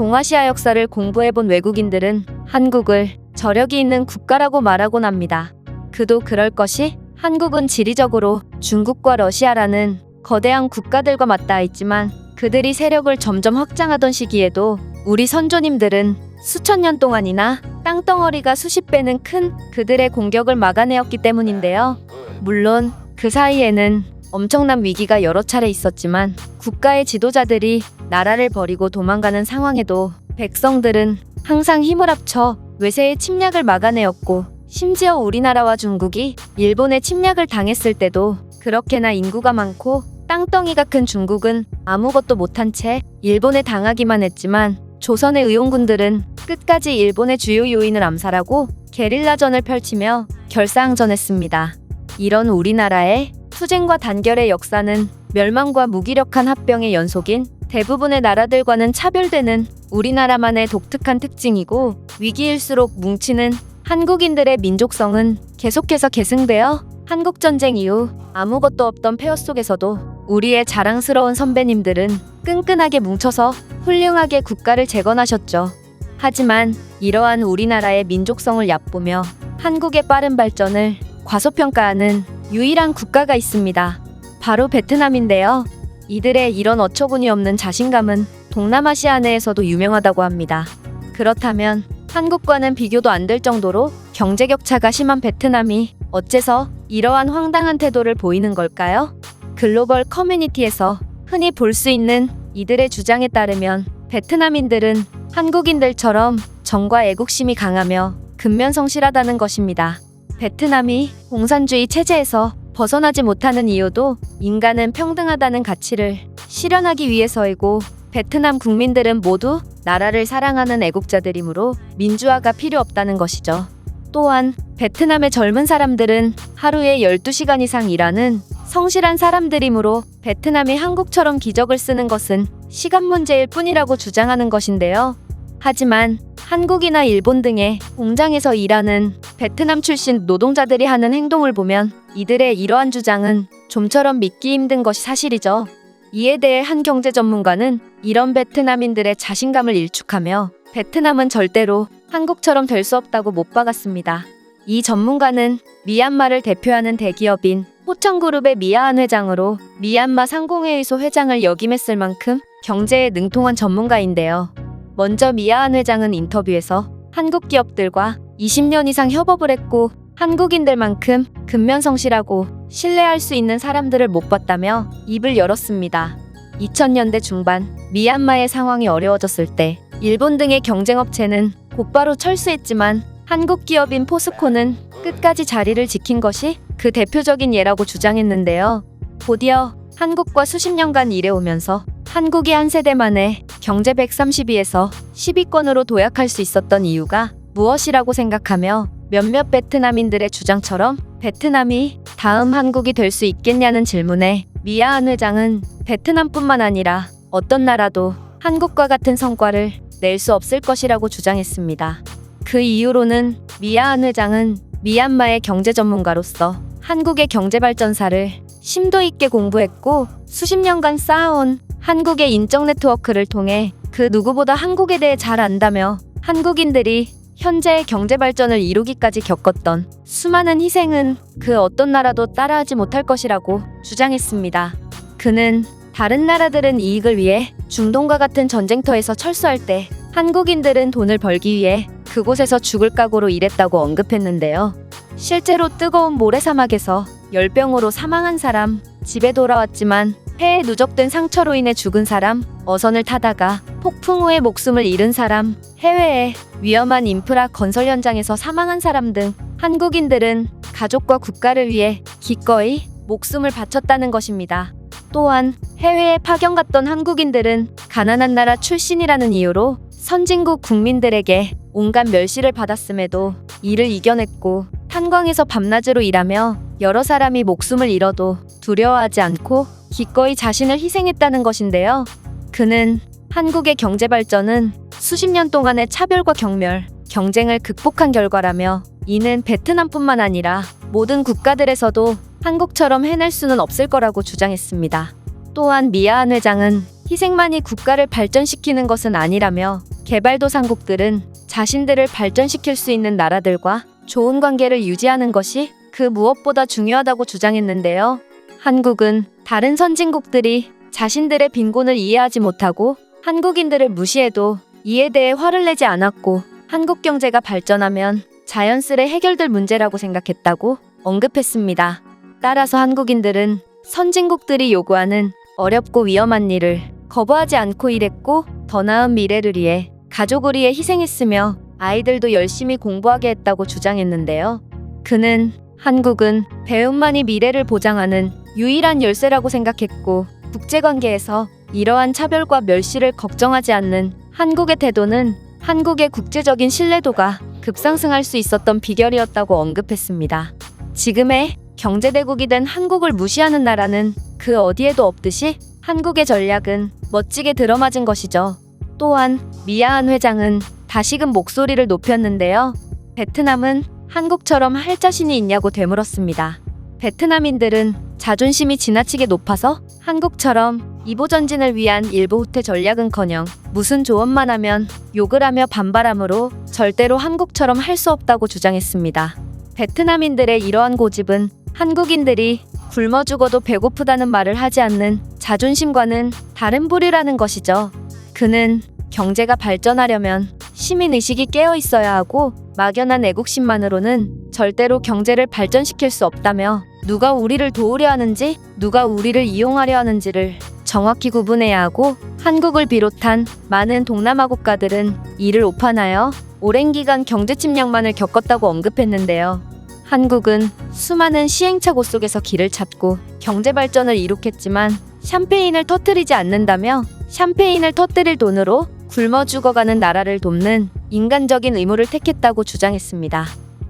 동아시아 역사를 공부해본 외국인들은 한국을 저력이 있는 국가라고 말하곤 합니다. 그도 그럴 것이 한국은 지리적으로 중국과 러시아라는 거대한 국가들과 맞닿아 있지만 그들이 세력을 점점 확장하던 시기에도 우리 선조님들은 수천 년 동안이나 땅덩어리가 수십 배는 큰 그들의 공격을 막아내었기 때문인데요. 물론 그 사이에는 엄청난 위기가 여러 차례 있었지만 국가의 지도자들이 나라를 버리고 도망가는 상황에도 백성들은 항상 힘을 합쳐 외세의 침략을 막아내었고 심지어 우리나라와 중국이 일본의 침략을 당했을 때도 그렇게나 인구가 많고 땅덩이가 큰 중국은 아무것도 못한 채 일본에 당하기만 했지만 조선의 의용군들은 끝까지 일본의 주요 요인을 암살하고 게릴라전을 펼치며 결사항전했습니다. 이런 우리나라의 투쟁과 단결의 역사는 멸망과 무기력한 합병의 연속인 대부분의 나라들과는 차별되는 우리나라만의 독특한 특징이고 위기일수록 뭉치는 한국인들의 민족성은 계속해서 계승되어 한국전쟁 이후 아무것도 없던 폐허 속에서도 우리의 자랑스러운 선배님들은 끈끈하게 뭉쳐서 훌륭하게 국가를 재건하셨죠. 하지만 이러한 우리나라의 민족성을 얕보며 한국의 빠른 발전을 과소평가하는 유일한 국가가 있습니다. 바로 베트남인데요. 이들의 이런 어처구니 없는 자신감은 동남아시아 내에서도 유명하다고 합니다. 그렇다면 한국과는 비교도 안 될 정도로 경제 격차가 심한 베트남이 어째서 이러한 황당한 태도를 보이는 걸까요? 글로벌 커뮤니티에서 흔히 볼 수 있는 이들의 주장에 따르면 베트남인들은 한국인들처럼 정과 애국심이 강하며 근면성실하다는 것입니다. 베트남이 공산주의 체제에서 벗어나지 못하는 이유도 인간은 평등하다는 가치를 실현하기 위해서이고 베트남 국민들은 모두 나라를 사랑하는 애국자들이므로 민주화가 필요 없다는 것이죠. 또한 베트남의 젊은 사람들은 하루에 12시간 이상 일하는 성실한 사람들이므로 베트남이 한국처럼 기적을 쓰는 것은 시간 문제일 뿐이라고 주장하는 것인데요. 하지만 한국이나 일본 등의 공장에서 일하는 베트남 출신 노동자들이 하는 행동을 보면 이들의 이러한 주장은 좀처럼 믿기 힘든 것이 사실이죠. 이에 대해 한 경제 전문가는 이런 베트남인들의 자신감을 일축하며 베트남은 절대로 한국처럼 될 수 없다고 못 박았습니다. 이 전문가는 미얀마를 대표하는 대기업인 호청그룹의 미아한 회장으로 미얀마 상공회의소 회장을 역임했을 만큼 경제에 능통한 전문가인데요. 먼저 미아한 회장은 인터뷰에서 한국 기업들과 20년 이상 협업을 했고 한국인들만큼 근면성실하고 신뢰할 수 있는 사람들을 못 봤다며 입을 열었습니다. 2000년대 중반 미얀마의 상황이 어려워졌을 때 일본 등의 경쟁업체는 곧바로 철수했지만 한국 기업인 포스코는 끝까지 자리를 지킨 것이 그 대표적인 예라고 주장했는데요. 곧이어 한국과 수십 년간 일해오면서 한국이 한 세대 만에 경제 132에서 10위권으로 도약할 수 있었던 이유가 무엇이라고 생각하며 몇몇 베트남인들의 주장처럼 베트남이 다음 한국이 될 수 있겠냐는 질문에 미아한 회장은 베트남뿐만 아니라 어떤 나라도 한국과 같은 성과를 낼 수 없을 것이라고 주장했습니다. 그 이유로는 미아한 회장은 미얀마의 경제 전문가로서 한국의 경제 발전사를 심도 있게 공부했고 수십 년간 쌓아온 한국의 인적 네트워크를 통해 그 누구보다 한국에 대해 잘 안다며 한국인들이 현재의 경제 발전을 이루기까지 겪었던 수많은 희생은 그 어떤 나라도 따라하지 못할 것이라고 주장했습니다. 그는 다른 나라들은 이익을 위해 중동과 같은 전쟁터에서 철수할 때 한국인들은 돈을 벌기 위해 그곳에서 죽을 각오로 일했다고 언급했는데요. 실제로 뜨거운 모래사막에서 열병으로 사망한 사람, 집에 돌아왔지만 폐에 누적된 상처로 인해 죽은 사람, 어선을 타다가 폭풍 후에 목숨을 잃은 사람, 해외에 위험한 인프라 건설 현장에서 사망한 사람 등 한국인들은 가족과 국가를 위해 기꺼이 목숨을 바쳤다는 것입니다. 또한 해외에 파견 갔던 한국인들은 가난한 나라 출신이라는 이유로 선진국 국민들에게 온갖 멸시를 받았음에도 이를 이겨냈고 탄광에서 밤낮으로 일하며 여러 사람이 목숨을 잃어도 두려워하지 않고 기꺼이 자신을 희생했다는 것인데요. 그는 한국의 경제 발전은 수십 년 동안의 차별과 경멸, 경쟁을 극복한 결과라며 이는 베트남뿐만 아니라 모든 국가들에서도 한국처럼 해낼 수는 없을 거라고 주장했습니다. 또한 미아한 회장은 희생만이 국가를 발전시키는 것은 아니라며 개발도상국들은 자신들을 발전시킬 수 있는 나라들과 좋은 관계를 유지하는 것이 그 무엇보다 중요하다고 주장했는데요. 한국은 다른 선진국들이 자신들의 빈곤을 이해하지 못하고 한국인들을 무시해도 이에 대해 화를 내지 않았고 한국 경제가 발전하면 자연스레 해결될 문제라고 생각했다고 언급했습니다. 따라서 한국인들은 선진국들이 요구하는 어렵고 위험한 일을 거부하지 않고 일했고 더 나은 미래를 위해 가족을 위해 희생했으며 아이들도 열심히 공부하게 했다고 주장했는데요. 그는 한국은 배움만이 미래를 보장하는 유일한 열쇠라고 생각했고 국제관계에서 이러한 차별과 멸시를 걱정하지 않는 한국의 태도는 한국의 국제적인 신뢰도가 급상승할 수 있었던 비결이었다고 언급했습니다. 지금의 경제대국이 된 한국을 무시하는 나라는 그 어디에도 없듯이 한국의 전략은 멋지게 들어맞은 것이죠. 또한 미아한 회장은 다시금 목소리를 높였는데요. 베트남은 한국처럼 할 자신이 있냐고 되물었습니다. 베트남인들은 자존심이 지나치게 높아서 한국처럼 이보전진을 위한 일부 후퇴 전략은커녕 무슨 조언만 하면 욕을 하며 반발함으로 절대로 한국처럼 할 수 없다고 주장했습니다. 베트남인들의 이러한 고집은 한국인들이 굶어 죽어도 배고프다는 말을 하지 않는 자존심과는 다른 부류라는 것이죠. 그는 경제가 발전하려면 시민 의식이 깨어 있어야 하고 막연한 애국심만으로는 절대로 경제를 발전시킬 수 없다며 누가 우리를 도우려 하는지 누가 우리를 이용하려 하는지를 정확히 구분해야 하고 한국을 비롯한 많은 동남아 국가들은 이를 오판하여 오랜 기간 경제 침략만을 겪었다고 언급했는데요. 한국은 수많은 시행착오 속에서 길을 찾고 경제 발전을 이룩했지만 샴페인을 터뜨리지 않는다며 샴페인을 터뜨릴 돈으로 굶어 죽어가는 나라를 돕는 인간적인 의무를 택했다고 주장했습니다.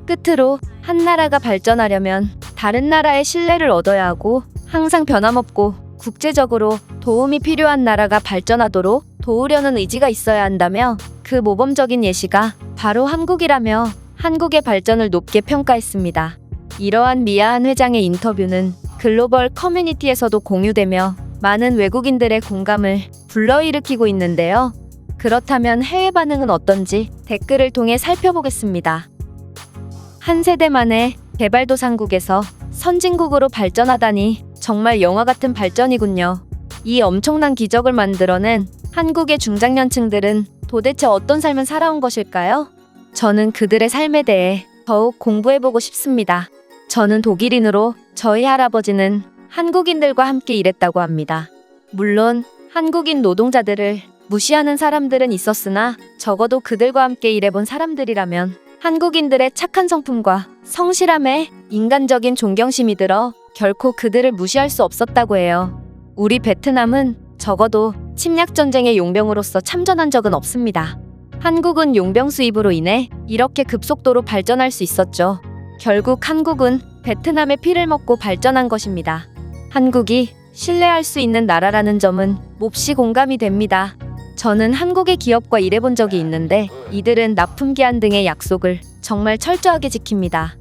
끝으로 한 나라가 발전하려면 다른 나라의 신뢰를 얻어야 하고 항상 변함없고 국제적으로 도움이 필요한 나라가 발전하도록 도우려는 의지가 있어야 한다며 그 모범적인 예시가 바로 한국이라며 한국의 발전을 높게 평가했습니다. 이러한 미아한 회장의 인터뷰는 글로벌 커뮤니티에서도 공유되며 많은 외국인들의 공감을 불러일으키고 있는데요. 그렇다면 해외 반응은 어떤지 댓글을 통해 살펴보겠습니다. 한 세대 만에 개발도상국에서 선진국으로 발전하다니 정말 영화 같은 발전이군요. 이 엄청난 기적을 만들어낸 한국의 중장년층들은 도대체 어떤 삶을 살아온 것일까요? 저는 그들의 삶에 대해 더욱 공부해보고 싶습니다. 저는 독일인으로 저희 할아버지는 한국인들과 함께 일했다고 합니다. 물론 한국인 노동자들을 무시하는 사람들은 있었으나 적어도 그들과 함께 일해본 사람들이라면 한국인들의 착한 성품과 성실함에 인간적인 존경심이 들어 결코 그들을 무시할 수 없었다고 해요. 우리 베트남은 적어도 침략 전쟁의 용병으로서 참전한 적은 없습니다. 한국은 용병 수입으로 인해 이렇게 급속도로 발전할 수 있었죠. 결국 한국은 베트남의 피를 먹고 발전한 것입니다. 한국이 신뢰할 수 있는 나라라는 점은 몹시 공감이 됩니다. 저는 한국의 기업과 일해본 적이 있는데 이들은 납품 기한 등의 약속을 정말 철저하게 지킵니다.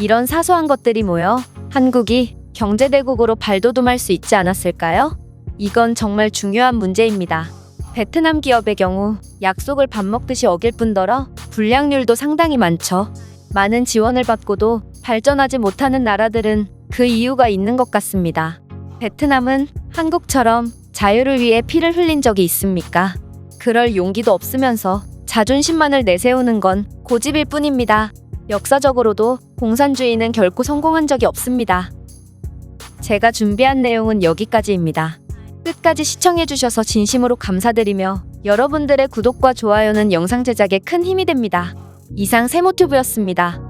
이런 사소한 것들이 모여 한국이 경제대국으로 발돋움할 수 있지 않았을까요? 이건 정말 중요한 문제입니다. 베트남 기업의 경우 약속을 밥 먹듯이 어길 뿐더러 불량률도 상당히 많죠. 많은 지원을 받고도 발전하지 못하는 나라들은 그 이유가 있는 것 같습니다. 베트남은 한국처럼 자유를 위해 피를 흘린 적이 있습니까? 그럴 용기도 없으면서 자존심만을 내세우는 건 고집일 뿐입니다. 역사적으로도 공산주의는 결코 성공한 적이 없습니다. 제가 준비한 내용은 여기까지입니다. 끝까지 시청해주셔서 진심으로 감사드리며 여러분들의 구독과 좋아요는 영상 제작에 큰 힘이 됩니다. 이상 세모튜브였습니다.